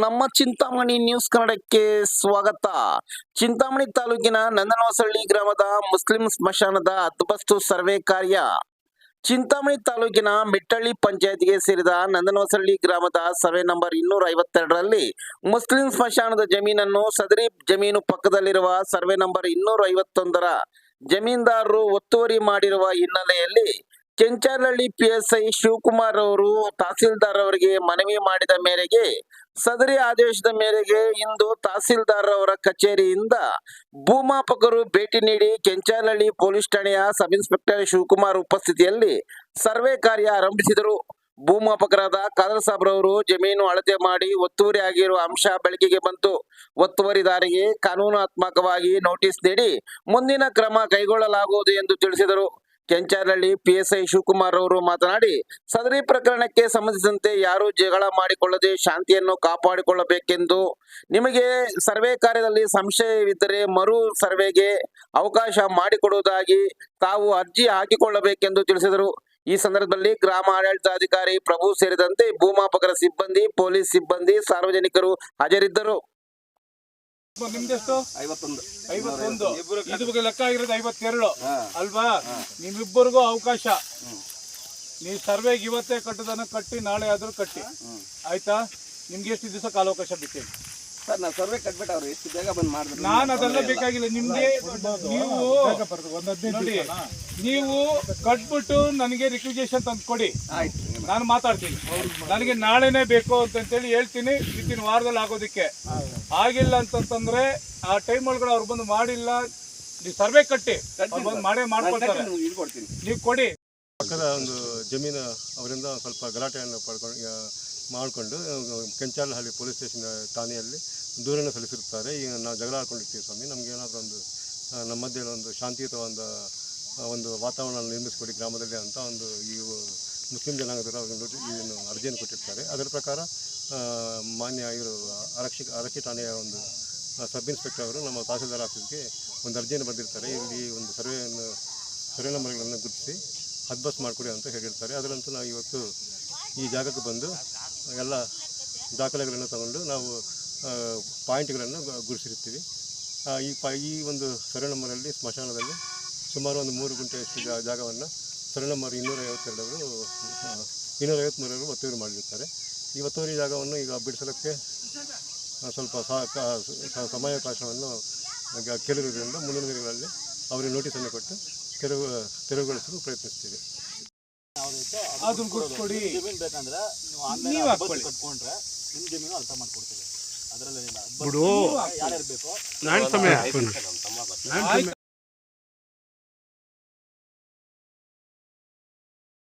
ನಮ್ಮ ಚಿಂತಾಮಣಿ ನ್ಯೂಸ್ ಕನ್ನಡಕ್ಕೆ ಸ್ವಾಗತ. ಚಿಂತಾಮಣಿ ತಾಲೂಕಿನ ನಂದನವಸಳ್ಳಿ ಗ್ರಾಮದ ಮುಸ್ಲಿಂ ಸ್ಮಶಾನದ ಹದ್ಬಸ್ತು ಸರ್ವೆ ಕಾರ್ಯ. ಚಿಂತಾಮಣಿ ತಾಲೂಕಿನ ಮಿಟ್ಟಳ್ಳಿ ಪಂಚಾಯತ್ಗೆ ಸೇರಿದ ನಂದನವಸಳ್ಳಿ ಗ್ರಾಮದ ಸರ್ವೆ ನಂಬರ್ ಇನ್ನೂರ ಐವತ್ತೆರಡರಲ್ಲಿ ಮುಸ್ಲಿಂ ಸ್ಮಶಾನದ ಜಮೀನನ್ನು ಸದರಿ ಜಮೀನು ಪಕ್ಕದಲ್ಲಿರುವ ಸರ್ವೆ ನಂಬರ್ ಇನ್ನೂರ ಐವತ್ತೊಂದರ ಜಮೀನ್ದಾರರು ಒತ್ತುವರಿ ಮಾಡಿರುವ ಹಿನ್ನೆಲೆಯಲ್ಲಿ ಕೆಂಚಾಲಹಳ್ಳಿ ಪಿಎಸ್ಐ ಶಿವಕುಮಾರ್ ಅವರು ತಹಸೀಲ್ದಾರ್ ಅವರಿಗೆ ಮನವಿ ಮಾಡಿದ ಮೇರೆಗೆ ಸದರಿ ಆದೇಶದ ಮೇರೆಗೆ ಇಂದು ತಹಸೀಲ್ದಾರ್ ಅವರ ಕಚೇರಿಯಿಂದ ಭೂಮಾಪಕರು ಭೇಟಿ ನೀಡಿ ಕೆಂಚಾಲಹಳ್ಳಿ ಪೊಲೀಸ್ ಠಾಣೆಯ ಸಬ್ ಇನ್ಸ್ಪೆಕ್ಟರ್ ಶಿವಕುಮಾರ್ ಉಪಸ್ಥಿತಿಯಲ್ಲಿ ಸರ್ವೆ ಕಾರ್ಯ ಆರಂಭಿಸಿದರು. ಭೂಮಾಪಕರಾದ ಖಾದರ್ ಸಾಬ್ರವರು ಜಮೀನು ಅಳತೆ ಮಾಡಿ ಒತ್ತುವರಿ ಆಗಿರುವ ಅಂಶ ಬೆಳಕಿಗೆ ಬಂತು. ಒತ್ತುವರಿದಾರಿಗೆ ಕಾನೂನಾತ್ಮಕವಾಗಿ ನೋಟಿಸ್ ನೀಡಿ ಮುಂದಿನ ಕ್ರಮ ಕೈಗೊಳ್ಳಲಾಗುವುದು ಎಂದು ತಿಳಿಸಿದರು. ಕೆಂಚಾರಹಳ್ಳಿ ಪಿಎಸ್ಐ ಶಿವಕುಮಾರ್ ಅವರು ಮಾತನಾಡಿ, ಸದರಿ ಪ್ರಕರಣಕ್ಕೆ ಸಂಬಂಧಿಸಿದಂತೆ ಯಾರು ಜಗಳ ಮಾಡಿಕೊಳ್ಳದೆ ಶಾಂತಿಯನ್ನು ಕಾಪಾಡಿಕೊಳ್ಳಬೇಕೆಂದು. ನಿಮಗೆ ಸರ್ವೆ ಕಾರ್ಯದಲ್ಲಿ ಸಂಶಯವಿದ್ದರೆ ಮರು ಸರ್ವೆಗೆ ಅವಕಾಶ ಮಾಡಿಕೊಡುವುದಾಗಿ ತಾವು ಅರ್ಜಿ ಹಾಕಿಕೊಳ್ಳಬೇಕೆಂದು ತಿಳಿಸಿದರು. ಈ ಸಂದರ್ಭದಲ್ಲಿ ಗ್ರಾಮ ಆಡಳಿತಾಧಿಕಾರಿ ಪ್ರಭು ಸೇರಿದಂತೆ ಭೂಮಾಪಕರ ಸಿಬ್ಬಂದಿ, ಪೊಲೀಸ್ ಸಿಬ್ಬಂದಿ, ಸಾರ್ವಜನಿಕರು ಹಾಜರಿದ್ದರು. ನಿಮ್ದೆಷ್ಟು ಐವತ್ತೊಂದು. ಐವತ್ತೊಂದು. ಇದು ಬಗ್ಗೆ ಲೆಕ್ಕ ಆಗಿರೋದು ಐವತ್ತೆರಡು. ಅಲ್ವಾ? ನಿಮ್ಮಿಬ್ಬರಿಗೂ ಅವಕಾಶ. ನೀ ಸರ್ವೆಗೆ ಇವತ್ತೇ ಕಟ್ಟೋದನ್ನ ಕಟ್ಟಿ ನಾಳೆ ಆದ್ರೂ ಕಟ್ಟಿ. ಆಯ್ತಾ? ನಿಮ್ಗೆ ಎಷ್ಟು ದಿವಸ ಕಾಲಾವಕಾಶ ಬಿಟ್ಟಿದೆ? ಸರ್ ನಾವು ಸರ್ವೆ ಅವ್ರು ಎಷ್ಟು ಬೇಗ ಬಂದು ಮಾಡಿದ್ರು. ನಾನು ಅದೆಲ್ಲ ಬೇಕಾಗಿಲ್ಲ. ನಿಮ್ಗೆ ನೀವು ನೋಡಿ ನೀವು ಕಟ್ಬಿಟ್ಟು ನನಗೆ ರಿಕ್ವಿಜೇಷನ್ ತಂದು ಕೊಡಿ ಆಯ್ತು. ನಾನು ಮಾತಾಡ್ತೀನಿ. ನನಗೆ ನಾಳೆನೇ ಬೇಕು ಅಂತಂತೇಳಿ ಹೇಳ್ತೀನಿ. ಇತ್ತಿನ ವಾರದಲ್ಲಿ ಆಗೋದಕ್ಕೆ. ಆಗಿಲ್ಲ ಅಂತಂತಂದ್ರೆ ಆ ಟೈಮ್ ಒಳಗಡೆ ಅವ್ರು ಬಂದು ಮಾಡಿಲ್ಲ. ನೀವು ಸರ್ವೆ ಕಟ್ಟಿ. ಬಂದು ಮಾಡೇ ಮಾಡ್ಕೊಳ್ತಾರೆ. ನೀವು ಕೊಡಿ. ಪಕ್ಕದ ಒಂದು ಜಮೀನು ಅವರಿಂದ ಸ್ವಲ್ಪ ಗಲಾಟೆಯನ್ನು ಪಡ್ಕೊಂಡು ಮಾಡಿಕೊಂಡು ಕೆಂಚಾಲಹಳ್ಳಿ ಪೊಲೀಸ್ ಸ್ಟೇಷನ್ ಠಾಣೆಯಲ್ಲಿ ದೂರನ್ನು ಸಲ್ಲಿಸಿರುತ್ತಾರೆ. ಈಗ ನಾವು ಜಗಳ ಹಾಕೊಂಡಿರ್ತೀವಿ ಸ್ವಾಮಿ. ನಮ್ಗೆ ಏನಾದರೂ ಒಂದು ನಮ್ಮ ಮಧ್ಯೆ ಒಂದು ಶಾಂತಿಯುತ ಒಂದು ಒಂದು ವಾತಾವರಣ ನಿರ್ಮಿಸಿಕೊಡಿ ಗ್ರಾಮದಲ್ಲಿ ಅಂತ ಒಂದು ಈ ಮುಸ್ಲಿಂ ಜನಾಂಗದವರು ಏನು ಅರ್ಜಿಯನ್ನು ಕೊಟ್ಟಿರ್ತಾರೆ. ಅದರ ಪ್ರಕಾರ ಮಾನ್ಯ ಇವರು ಆರಕ್ಷಕ ಆರಕ್ಷಿ ಠಾಣೆಯ ಒಂದು ಸಬ್ ಇನ್ಸ್ಪೆಕ್ಟರ್ ಅವರು ನಮ್ಮ ತಹಸೀಲ್ದಾರ್ ಆಫೀಸ್ಗೆ ಒಂದು ಅರ್ಜಿಯನ್ನು ಬಂದಿರ್ತಾರೆ. ಇಲ್ಲಿ ಒಂದು ಸರ್ವೆಯನ್ನು ಸರ್ವೆ ನಂಬರ್ಗಳನ್ನು ಗುರುತಿಸಿ ಹದ್ಬಸ್ ಮಾಡಿಕೊಡಿ ಅಂತ ಹೇಳಿರ್ತಾರೆ. ಅದರಂತೂ ನಾವು ಇವತ್ತು ಈ ಜಾಗಕ್ಕೆ ಬಂದು ಎಲ್ಲ ದಾಖಲೆಗಳನ್ನು ತಗೊಂಡು ನಾವು ಪಾಯಿಂಟ್ಗಳನ್ನು ಗುರುತಿಸಿರ್ತೀವಿ ಈ ಪ, ಈ ಒಂದು ಸರ್ವೆ ನಂಬರಲ್ಲಿ, ಸ್ಮಶಾನದಲ್ಲಿ ಸುಮಾರು ಒಂದು ಮೂರು ಗುಂಟೆ ಜಾಗವನ್ನು ನಂಬರ್ ಇನ್ನೂರ ಐವತ್ತೆರಡವರು ಇನ್ನೂರ ಐವತ್ತ್ಮೂರವರು ಒತ್ತುವರಿ ಮಾಡಿರ್ತಾರೆ. ಈ ಒತ್ತುವರಿ ಜಾಗವನ್ನು ಈಗ ಬಿಡಿಸಲಿಕ್ಕೆ ಸ್ವಲ್ಪ ಸಮಯಾವಕಾಶವನ್ನು ಕೇಳಿರುವುದರಿಂದ ಮುಂದಿನ ದಿನಗಳಲ್ಲಿ ಅವರಿಗೆ ನೋಟಿಸನ್ನು ಕೊಟ್ಟು ತೆರವು ತೆರವುಗೊಳಿಸಲು ಪ್ರಯತ್ನಿಸ್ತೀವಿ. ಜಮೀನ್ ಬೇಕಂದ್ರೆ ನೀವು ಆನ್ಲೈನ್. ಕಟ್ಕೊಂಡ್ರೆ ನಿಮ್ ಜಮೀನು ಅರ್ಥ ಮಾಡ್ಕೊಡ್ತೀವಿ. ಅದರಲ್ಲೇನಿಲ್ಲ ಬಿಡು. ಯಾರ್ಯಾರು ಬೇಕೋ ಆಯ್ತು.